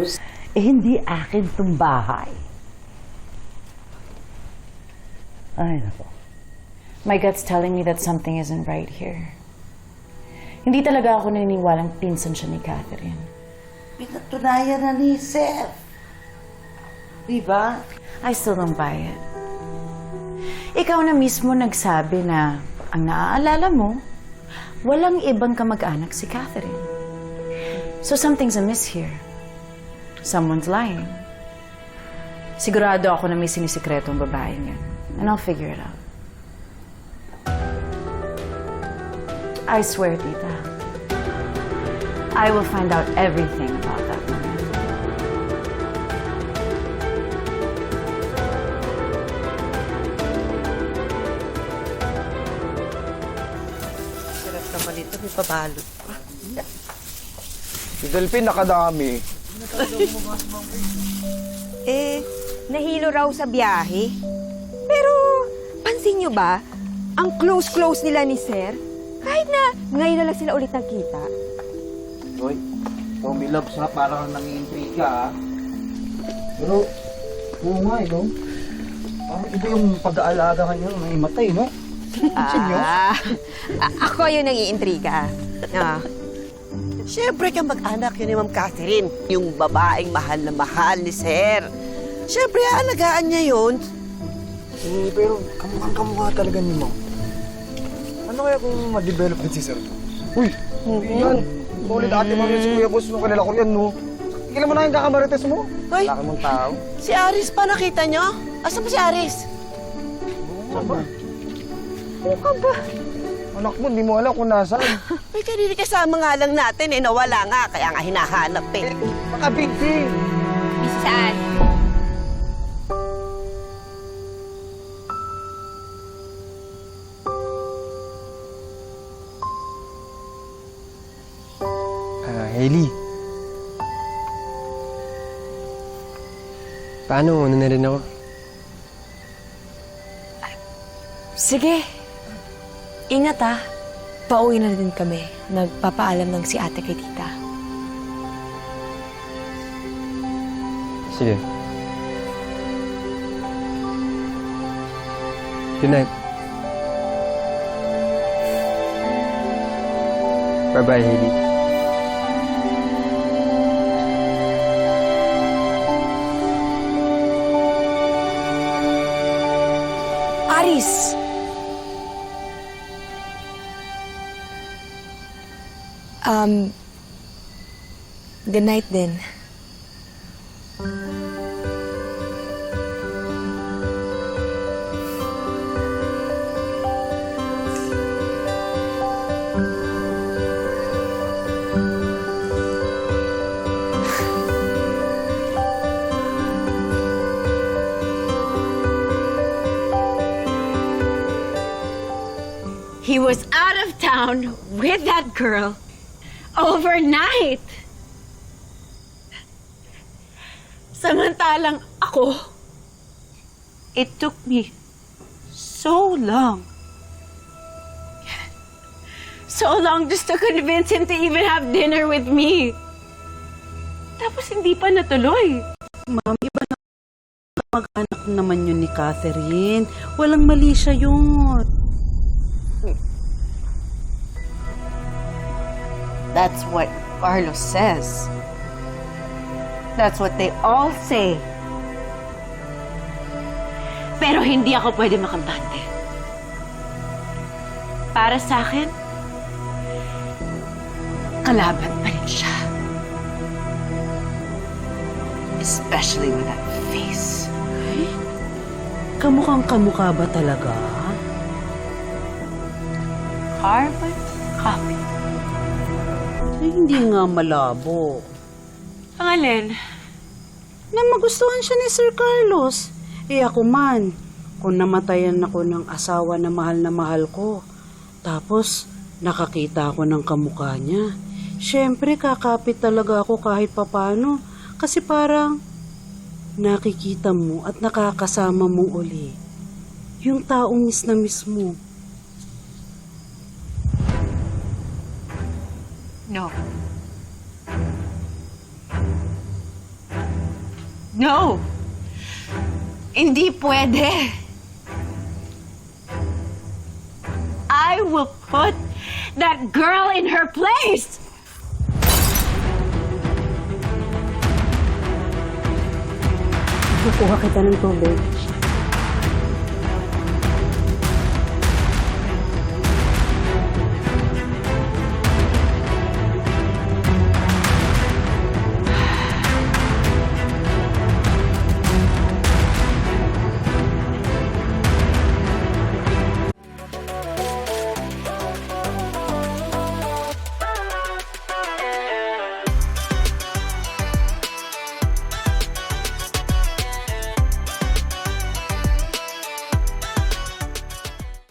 Carlos, eh hindi akin tong bahay. Ay, nako. My gut's telling me that something isn't right here. Hindi talaga ako naniniwalang pinsan siya ni Catherine. Pinatunayan na ni Seth. Di ba? I still don't buy it. Ikaw na mismo nagsabi na ang naaalala mo, walang ibang kamag-anak si Catherine. So something's amiss here. Someone's lying. Sigurado ako na may sinisikretong babaeng yan. And I'll figure it out. I swear, Tita. I will find out everything about that woman. Sarap naman ito, may pabalot pa. Si Delphine nakadami. Eh, nahilo raw sa biyahe. Pero, pansin nyo ba, ang close-close nila ni Sir, kahit na ngayon na lang sila ulit nagkita. Hoy, Tommy Loves ha, parang nangiintriga ha. Pero, oo nga eh, no? Parang iba yung pag-aalaga ka niya, may matay, no? Ah, a- ako yung nag-iintriga. Ah. Siyempre ka mag-anak yun ni Ma'am Catherine. Yung babaeng mahal na mahal ni Sir. Siyempre, aalagaan niya yun. Eh, pero kamukhang kamukha talaga ni Mom. Ano kaya kung ma-develop din si Sir? Uy, yan. Solid ate mo yun si Kuya Boss nung kanila ko yan, no? Tignan mo na yung kakamarites mo. Hoy. Laki mong tao. Si Aris pa nakita niyo? Asan ba si Aris? Saan ba? Anak mo, hindi mo alam kung nasaan. May kanina kasama nga lang natin eh, nawala nga. Kaya nga hinahanap eh. Baka big deal. Saan? Ah, Hailey. Paano? Ano na rin ako? Sige. Ingat ah. Pauwi na din kami. Nagpapaalam ng si ate kay tita. Sige. Good night. Bye-bye, Hailey. Aris! Um, good night din. He was out of town with that girl overnight. Samantalang ako, it took me so long. So long just to convince him to even have dinner with me. Tapos hindi pa natuloy. Ma'am, iba na mag-anak naman yun ni Catherine. Walang mali siya yun. That's what Carlos says. That's what they all say. Pero hindi ako pwede makabante. Para sa akin, kalaban pa rin siya. Especially with that face. Kamukhang kamukha ba talaga? Carbon copy. Ay, hindi nga malabo. Ang alin? Na magustuhan siya ni Sir Carlos. Eh ako man, kung namatayan ako ng asawa na mahal na mahal ko, tapos nakakita ako ng kamukha niya, syempre kakapit talaga ako kahit papano. Kasi parang nakikita mo at nakakasama mo uli yung taong miss na miss mo. No. No! Hindi pwede. I will put that girl in her place! Kukuha kita ng tubig.